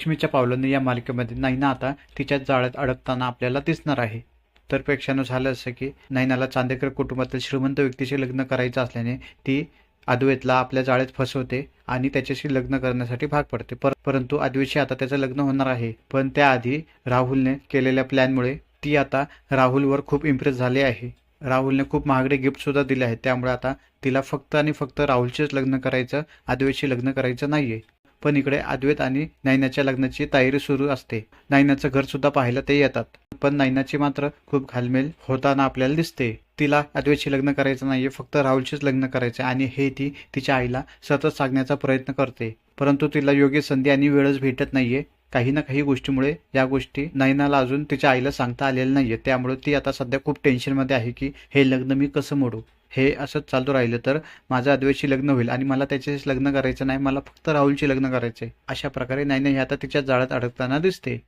लक्ष्मीच्या पावलांनी या मालिकेमध्ये नैना आता तिच्या जाळ्यात अडकताना आपल्याला दिसणार आहे. तर प्रेक्षानं झालं असं की नैनाला चांदेकर कुटुंबातील श्रीमंत व्यक्तीशी लग्न करायचं असल्याने ती अद्वैतला आपल्या जाळ्यात फसवते आणि त्याच्याशी लग्न करण्यासाठी भाग पडते. पर परंतु अद्वैतशी आता त्याचं लग्न होणार आहे. पण त्याआधी राहुलने केलेल्या प्लॅनमुळे ती आता राहुलवर खूप इम्प्रेस झाली आहे. राहुलने खूप महागडे गिफ्ट सुद्धा दिले आहेत. त्यामुळे आता तिला फक्त आणि फक्त राहुलचेच लग्न करायचं अद्वैतशी लग्न करायचं नाहीये. पण इकडे अद्वैत आणि नैनाच्या लग्नाची तयारी सुरू असते. नैनाचं घर सुद्धा पाहायला ते येतात. पण नैनाची मात्र खूप घालमेल होताना आपल्याला दिसते. तिला अद्वैतशी लग्न करायचं नाहीये फक्त राहुलशीच लग्न करायचं आणि हे ती तिच्या आईला सतत सांगण्याचा प्रयत्न करते. परंतु तिला योग्य संधी आणि वेळच भेटत नाहीये. काही ना काही गोष्टीमुळे या गोष्टी नैनाला अजून तिच्या आईला सांगता आलेल्या नाहीये त्यामुळे ती आता सध्या खूप टेन्शनमध्ये आहे की हे लग्न मी कसं मोडू? हे असंच चालू राहिलं तर माझं अद्वैतशी लग्न होईल आणि मला त्याच्याशी लग्न करायचं नाही. मला फक्त राहुलशी लग्न करायचंय. अशा प्रकारे नैना हे आता तिच्या जाळ्यात अडकताना दिसते.